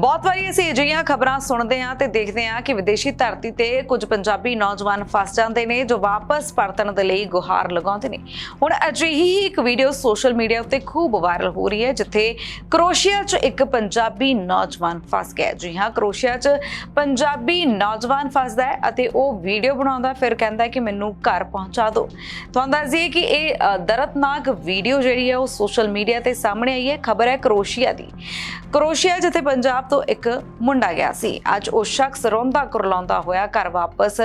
ਬਹੁਤ ਵਾਰੀ ਅਸੀਂ ਅਜਿਹੀਆਂ ਖਬਰਾਂ ਸੁਣਦੇ ਹਾਂ ਤੇ ਦੇਖਦੇ ਹਾਂ ਕਿ ਵਿਦੇਸ਼ੀ ਧਰਤੀ ਤੇ ਕੁਝ ਪੰਜਾਬੀ ਨੌਜਵਾਨ ਫਸ ਜਾਂਦੇ ਨੇ ਜੋ ਵਾਪਸ ਪਰਤਣ ਦੇ ਲਈ ਗੁਹਾਰ ਲਗਾਉਂਦੇ ਨੇ। ਹੁਣ ਅਜਿਹੀ ਹੀ ਇੱਕ ਵੀਡੀਓ ਸੋਸ਼ਲ ਮੀਡੀਆ ਉੱਤੇ ਖੂਬ ਵਾਇਰਲ ਹੋ ਰਹੀ ਹੈ, ਜਿੱਥੇ ਕਰੋਸ਼ੀਆ 'ਚ ਇੱਕ ਪੰਜਾਬੀ ਨੌਜਵਾਨ ਫਸ ਗਿਆ ਜੀ ਹਾਂ, ਕਰੋਸ਼ੀਆ 'ਚ ਪੰਜਾਬੀ ਨੌਜਵਾਨ ਫਸਦਾ ਹੈ ਅਤੇ ਉਹ ਵੀਡੀਓ ਬਣਾਉਂਦਾ ਫਿਰ ਕਹਿੰਦਾ ਕਿ ਮੈਨੂੰ ਘਰ ਪਹੁੰਚਾ ਦਿਓ। ਤੁਹਾਨੂੰ ਦੱਸ ਦਈਏ ਕਿ ਇਹ ਦਰਦਨਾਕ ਵੀਡੀਓ ਜਿਹੜੀ ਹੈ ਉਹ ਸੋਸ਼ਲ ਮੀਡੀਆ ਤੇ ਸਾਹਮਣੇ ਆਈ ਹੈ। ਖਬਰ ਹੈ ਕਰੋਸ਼ੀਆ ਦੀ। ਕਰੋਸ਼ੀਆ, ਜਿੱਥੇ ਪੰਜਾਬ ਤੋਂ ਇੱਕ ਮੁੰਡਾ ਗਿਆ ਸੀ। ਅੱਜ ਉਹ ਸ਼ਖਸ ਰੋਂਦਾ ਕੁਰਲਾਉਂਦਾ ਹੋਇਆ ਘਰ ਵਾਪਸ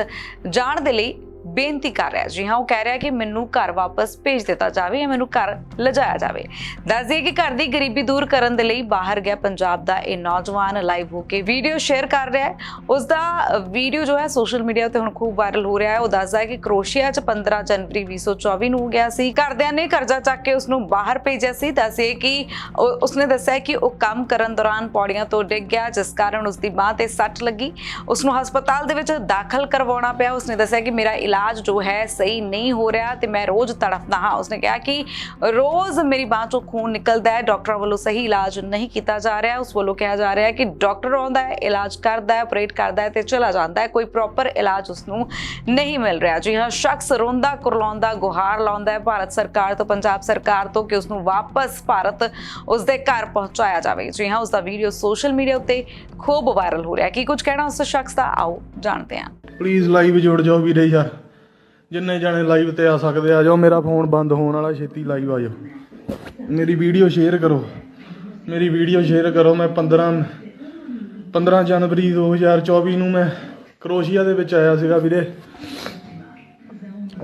ਜਾਣ ਦੇ ਲਈ ਬੇਨਤੀ ਕਰ ਰਿਹਾ ਜੀ ਹਾਂ, ਉਹ ਕਹਿ ਰਿਹਾ ਕਿ ਮੈਨੂੰ ਘਰ ਵਾਪਸ ਭੇਜ ਦਿੱਤਾ ਜਾਵੇ ਜਾਂ ਮੈਨੂੰ ਘਰ ਲਿਜਾਇਆ ਜਾਵੇ। ਦੱਸ ਦਈਏ ਕਿ ਘਰ ਦੀ ਗਰੀਬੀ ਦੂਰ ਕਰਨ ਦੇ ਲਈ ਬਾਹਰ ਗਿਆ ਪੰਜਾਬ ਦਾ ਇਹ ਨੌਜਵਾਨ ਲਾਈਵ ਹੋ ਕੇ ਵੀਡੀਓ ਸ਼ੇਅਰ ਕਰ ਰਿਹਾ ਹੈ। ਉਸ ਦਾ ਵੀਡੀਓ ਜੋ ਹੈ ਸੋਸ਼ਲ ਮੀਡੀਆ ਤੇ ਹੁਣ ਖੂਬ ਵਾਇਰਲ ਹੋ ਰਿਹਾ ਹੈ। ਉਹ ਦੱਸਦਾ ਹੈ ਕਿ ਕਰੋਸ਼ੀਆ 'ਚ 15 ਜਨਵਰੀ 2024 ਨੂੰ ਗਿਆ ਸੀ। ਘਰਦਿਆਂ ਨੇ ਕਰਜ਼ਾ ਚੱਕ ਕੇ ਉਸ ਨੂੰ ਬਾਹਰ ਭੇਜਿਆ ਸੀ। ਦੱਸੇ ਕਿ ਉਸਨੇ ਦੱਸਿਆ ਕਿ ਉਹ ਕੰਮ ਕਰਨ ਦੌਰਾਨ ਪੌੜੀਆਂ ਤੋਂ ਡਿੱਗ ਗਿਆ, ਜਿਸ ਕਾਰਨ ਉਸ ਦੀ ਬਾਹ ਤੇ ਸੱਟ ਲੱਗੀ। ਉਸ ਨੂੰ ਹਸਪਤਾਲ ਦੇ ਵਿੱਚ ਦਾਖਲ ਕਰਵਾਉਣਾ ਪਿਆ। ਉਸਨੇ ਦੱਸਿਆ ਕਿ ਮੇਰਾ ਇਲਾਜ ਜੋ ਹੈ ਸਹੀ ਨਹੀਂ ਹੋ ਰਿਹਾ ਤੇ ਮੈਂ ਰੋਜ਼ ਤੜਫਦਾ ਹਾਂ। ਉਸਨੇ ਕਿਹਾ ਕਿ ਰੋਜ਼ ਮੇਰੀ ਬਾਹ ਚੋਂ ਖੂਨ ਨਿਕਲਦਾ ਹੈ, ਡਾਕਟਰਾਂ ਵੱਲੋਂ ਸਹੀ ਇਲਾਜ ਨਹੀਂ ਕੀਤਾ ਜਾ ਰਿਹਾ। ਉਸ ਵੱਲੋਂ ਕਿਹਾ ਜਾ ਰਿਹਾ ਹੈ ਕਿ ਡਾਕਟਰ ਆਉਂਦਾ ਹੈ, ਇਲਾਜ ਕਰਦਾ ਹੈ, ਆਪਰੇਟ ਕਰਦਾ ਹੈ ਤੇ ਚਲਾ ਜਾਂਦਾ ਹੈ। ਕੋਈ ਪ੍ਰੋਪਰ ਇਲਾਜ ਉਸ ਨੂੰ ਨਹੀਂ ਮਿਲ ਰਿਹਾ। ਜੀ ਹਾਂ, ਸ਼ਖਸ ਰੋਂਦਾ, ਕੁਰਲਾਉਂਦਾ, ਗੁਹਾਰ ਲਾਉਂਦਾ ਹੈ। ਭਾਰਤ ਸਰਕਾਰ ਤੋਂ, ਪੰਜਾਬ ਸਰਕਾਰ ਤੋਂ ਕਿ ਉਸ ਨੂੰ ਵਾਪਸ ਭਾਰਤ ਉਸ ਦੇ ਘਰ ਪਹੁੰਚਾਇਆ ਜਾਵੇ। ਜੀ ਹਾਂ ਉਸ ਦਾ ਵੀਡੀਓ ਸੋਸ਼ਲ ਮੀਡੀਆ ਉੱਤੇ ਖੂਬ ਵਾਇਰਲ ਹੋ ਰਿਹਾ ਕੀ ਕੁਝ ਕਹਿਣਾ ਉਸ ਸ਼ਖਸ ਦਾ? ਆਓ ਜਾਣਦੇ ਹਾਂ। ਪਲੀਜ਼ ਲਾਈਵ ਜੁੜ ਜਾਓ ਵੀਰੇ ਯਾਰ। ਜਿੰਨੇ ਜਾਣੇ ਲਾਈਵ ਤੇ ਆ ਸਕਦੇ ਆ, ਜਾਓ, ਮੇਰਾ ਫੋਨ ਬੰਦ ਹੋਣ ਵਾਲਾ, ਛੇਤੀ ਲਾਈਵ ਆ ਜਾਓ। ਮੇਰੀ ਵੀਡੀਓ ਸ਼ੇਅਰ ਕਰੋ। ਮੇਰੀ ਵੀਡੀਓ ਸ਼ੇਅਰ ਕਰੋ, ਮੈਂ 15 15 ਜਨਵਰੀ 2024 ਨੂੰ ਮੈਂ ਕਰੋਸ਼ੀਆ ਦੇ ਵਿੱਚ ਆਇਆ ਸੀਗਾ ਵੀਰੇ।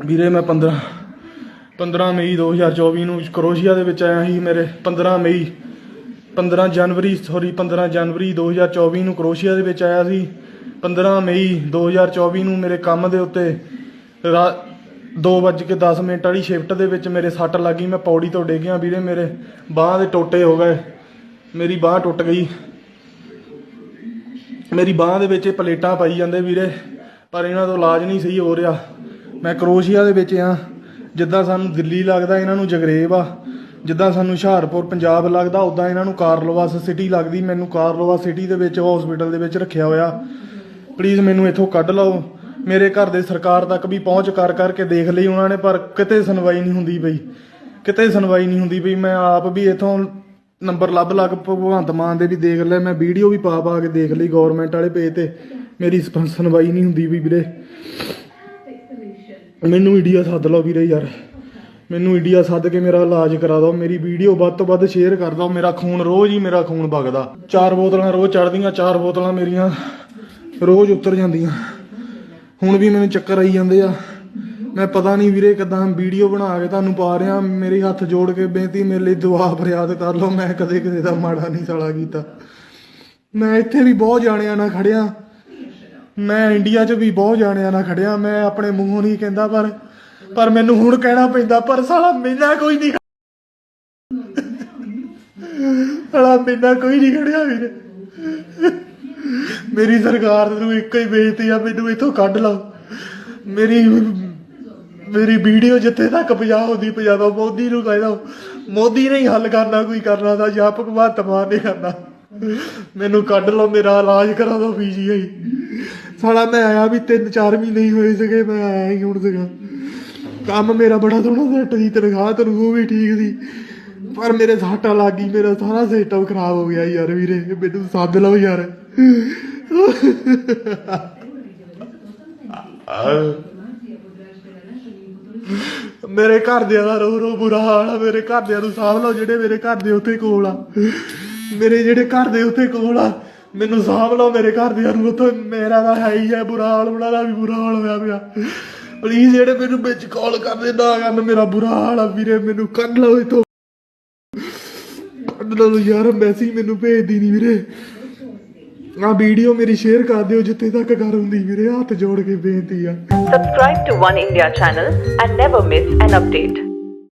ਵੀਰੇ, ਮੈਂ 15 15 ਮਈ 2024 ਨੂੰ ਕਰੋਸ਼ੀਆ ਦੇ ਵਿੱਚ ਆਇਆ ਸੀ ਮੇਰੇ 15 ਮਈ 15 ਜਨਵਰੀ ਸੌਰੀ 15 ਜਨਵਰੀ 2024 ਨੂੰ ਕਰੋਸ਼ੀਆ ਦੇ ਵਿੱਚ ਆਇਆ ਸੀ। 15 ਮਈ 2024 ਨੂੰ ਮੇਰੇ ਕੰਮ ਦੇ ਉੱਤੇ ਰਾ- ਦੋ ਵੱਜ ਕੇ 10 ਮਿੰਟ ਵਾਲੀ ਸ਼ਿਫਟ ਦੇ ਵਿੱਚ ਮੇਰੇ ਸੱਟ ਲੱਗੀ ਮੈਂ ਪੌੜੀ ਤੋਂ ਡਿੱਗਿਆ ਵੀਰੇ, ਮੇਰੇ ਬਾਹ ਦੇ ਟੋਟੇ ਹੋ ਗਏ, ਮੇਰੀ ਬਾਹ ਟੁੱਟ ਗਈ। ਮੇਰੀ ਬਾਹ ਦੇ ਵਿੱਚ ਇਹ ਪਲੇਟਾਂ ਪਾਈ ਜਾਂਦੇ ਵੀਰੇ, ਪਰ ਇਹਨਾਂ ਤੋਂ ਇਲਾਜ ਨਹੀਂ ਸਹੀ ਹੋ ਰਿਹਾ। ਮੈਂ ਕਰੋਸ਼ੀਆ ਦੇ ਵਿੱਚ ਆ ਜਿੱਦਾਂ ਸਾਨੂੰ ਦਿੱਲੀ ਲੱਗਦਾ ਇਹਨਾਂ ਨੂੰ ਜਗਰੇਬ ਆ, ਜਿੱਦਾਂ ਸਾਨੂੰ ਹੁਸ਼ਿਆਰਪੁਰ, ਪੰਜਾਬ ਲੱਗਦਾ, ਉਦਾਂ ਇਹਨਾਂ ਨੂੰ ਕਾਰਲੋਵਾਸ ਸਿਟੀ ਲੱਗਦੀ, ਮੈਨੂੰ ਕਾਰਲੋਵਾਸ ਸਿਟੀ ਦੇ ਵਿੱਚ ਹਸਪੀਟਲ ਦੇ ਵਿੱਚ ਰੱਖਿਆ ਹੋਇਆ। ਪਲੀਜ਼ ਮੈਨੂੰ ਇੱਥੋਂ ਕੱਢ ਲਓ। ਮੇਰੇ ਘਰ ਦੇ ਸਰਕਾਰ ਤੱਕ ਵੀ ਪਹੁੰਚ ਕਰ ਕਰਕੇ ਦੇਖ ਲਈ ਉਹਨਾਂ ਨੇ, ਪਰ ਕਿਤੇ ਸੁਣਵਾਈ ਨਹੀਂ ਹੁੰਦੀ ਬਈ ਕਿਤੇ ਸੁਣਵਾਈ ਨਹੀਂ ਹੁੰਦੀ ਬਈ ਮੈਂ ਆਪ ਵੀ ਇਥੋਂ ਨੰਬਰ ਲੱਭ ਲੱਗ ਭਗਵੰਤ ਮਾਨ ਦੇ ਵੀ ਦੇਖ ਲੈ ਮੈਂ ਵੀਡੀਓ ਵੀ ਪਾ ਪਾ ਕੇ ਦੇਖ ਲਈ ਗਵਰਨਮੈਂਟ ਵਾਲੇ ਪੇਜ ਤੇ। ਮੇਰੀ ਸੁਣਵਾਈ ਨਹੀਂ ਹੁੰਦੀ ਵੀ ਵੀਰੇ। ਮੈਨੂੰ ਇੰਡੀਆ ਸੱਦ ਲਓ ਵੀਰੇ ਯਾਰ। ਮੈਨੂੰ ਇੰਡੀਆ ਸੱਦ ਕੇ ਮੇਰਾ ਇਲਾਜ ਕਰਾ ਦਿਓ। ਮੇਰੀ ਵੀਡੀਓ ਵੱਧ ਤੋਂ ਵੱਧ ਸ਼ੇਅਰ ਕਰ ਦਿਓ। ਮੇਰਾ ਖੂਨ ਰੋਜ਼ ਹੀ ਮੇਰਾ ਖੂਨ ਵਗਦਾ। ਚਾਰ ਬੋਤਲਾਂ ਰੋਜ਼ ਚੜਦੀਆਂ ਚਾਰ ਬੋਤਲਾਂ ਮੇਰੀਆਂ ਰੋਜ਼ ਉਤਰ ਜਾਂਦੀਆਂ। ਹੁਣ ਵੀ ਮੈਨੂੰ ਚੱਕਰ ਆਈ ਜਾਂਦੇ ਆ। ਮੈਂ ਪਤਾ ਨਹੀਂ ਵੀਰੇ ਕਿਦਾਂ ਵੀਡੀਓ ਬਣਾ ਕੇ ਤੁਹਾਨੂੰ ਪਾ ਰਿਹਾ, ਮੇਰੇ ਹੱਥ ਜੋੜ ਕੇ ਬੇਨਤੀ, ਮੇਰੇ ਲਈ ਦੁਆ ਫਰਿਆਦ ਕਰ ਲਓ, ਮੈਂ ਕਦੇ ਕਿਸੇ ਦਾ ਮਾੜਾ ਨਹੀਂ ਸਾਲਾ ਕੀਤਾ। ਮੈਂ ਇੱਥੇ ਵੀ ਬਹੁਤ ਜਾਣਿਆਂ ਨਾਲ ਖੜਿਆ। ਮੈਂ ਇੰਡੀਆ 'ਚ ਵੀ ਬਹੁਤ ਜਾਣਿਆਂ ਨਾਲ ਖੜਿਆ। ਮੈਂ ਆਪਣੇ ਮੂੰਹੋਂ ਨਹੀਂ ਕਹਿੰਦਾ ਪਰ ਪਰ ਮੈਨੂੰ ਹੁਣ ਕਹਿਣਾ ਪੈਂਦਾ, ਪਰ ਸਾਲਾ ਮੈਨਾਂ ਕੋਈ ਨਹੀਂ ਸਾਲਾ ਮੈਨਾਂ ਕੋਈ ਨਹੀਂ ਖੜਿਆ ਵੀਰੇ। ਮੇਰੀ ਸਰਕਾਰ ਨੂੰ ਇੱਕੋ ਹੀ ਬੇਨਤੀ ਆ, ਮੈਨੂੰ ਇੱਥੋਂ ਕੱਢ ਲਓ। ਮੇਰੀ ਮੇਰੀ ਵੀਡੀਓ ਜਿੱਥੇ ਤੱਕ ਪਹੁੰਚਾ ਹੁੰਦੀ ਪਹੁੰਚਾ ਮੋਦੀ ਨੂੰ ਕਹਿਦਾ ਮੋਦੀ ਨੇ ਹੀ ਹੱਲ ਕਰਨਾ, ਕੋਈ ਕਰਨਾ ਦਾ ਜਾਂ ਭਗਵੰਤ ਮਾਨ ਨੇ ਕਰਨਾ। ਮੈਨੂੰ ਕੱਢ ਲਓ, ਮੇਰਾ ਇਲਾਜ ਕਰਾ ਦਿਓ ਪੀਜੀਆਈ। ਸਾਲਾ ਮੈਂ ਆਇਆ ਵੀ 3-4 ਮਹੀਨੇ ਹੀ ਹੋਏ ਸੀਗੇ, ਮੈਂ ਆਇਆ ਹੀ ਹੁਣ ਸੀਗਾ। ਕੰਮ ਮੇਰਾ ਬੜਾ ਸੋਹਣਾ ਸੈੱਟ ਸੀ ਤਨਖਾਹ ਤਨਖੂਹ ਵੀ ਠੀਕ ਸੀ। ਪਰ ਮੇਰੇ ਸਾਟਾ ਲੱਗ ਗਈ, ਮੇਰਾ ਸਾਰਾ ਸਿਸਟਮ ਖਰਾਬ ਹੋ ਗਿਆ ਯਾਰ ਵੀਰੇ, ਮੈਨੂੰ ਸੱਦ ਲਓ ਯਾਰ। ਮੇਰੇ ਘਰਦਿਆਂ ਦਾ ਰੋ ਰੋ ਬੁਰਾ ਹਾਲ ਆ, ਮੇਰੇ ਘਰਦਿਆਂ ਨੂੰ ਸਾਂਭ ਲਓ ਜਿਹੜੇ ਮੇਰੇ ਘਰ ਦੇ ਉੱਥੇ ਕੋਲ ਆ। ਮੇਰੇ ਜਿਹੜੇ ਘਰ ਦੇ ਉੱਥੇ ਕੋਲ ਆ, ਮੈਨੂੰ ਸਾਂਭ ਲਓ ਮੇਰੇ ਘਰਦਿਆਂ ਨੂੰ, ਉੱਥੇ ਮੇਰਾ ਤਾਂ ਹੈ ਹੀ ਹੈ ਬੁਰਾ ਹਾਲ, ਉਹਨਾਂ ਦਾ ਵੀ ਬੁਰਾ ਹਾਲ ਹੋਇਆ ਪਿਆ। ਪਲੀਜ਼ ਜਿਹੜੇ ਮੈਨੂੰ ਵਿੱਚ ਕਾਲ ਕਰਦੇ, ਨਾ ਕਰਨ ਮੇਰਾ ਬੁਰਾ ਹਾਲ ਆ ਵੀਰੇ, ਮੈਨੂੰ ਕੱਢ ਲਓ ਇਥੋਂ। ਕੱਢ ਲਓ ਯਾਰ ਮੈਸੇਜ ਮੈਨੂੰ ਭੇਜਦੀ ਨਹੀਂ ਵੀਰੇ। ਆ ਵੀਡੀਓ ਮੇਰੀ ਸ਼ੇਅਰ ਕਰ ਦਿਓ ਜਿੱਥੇ ਤੱਕ ਕਰ ਹੁੰਦੀ ਵੀਰੇ ਹੱਥ ਜੋੜ ਕੇ ਬੇਨਤੀ ਆ Subscribe to One India channel and never miss an update.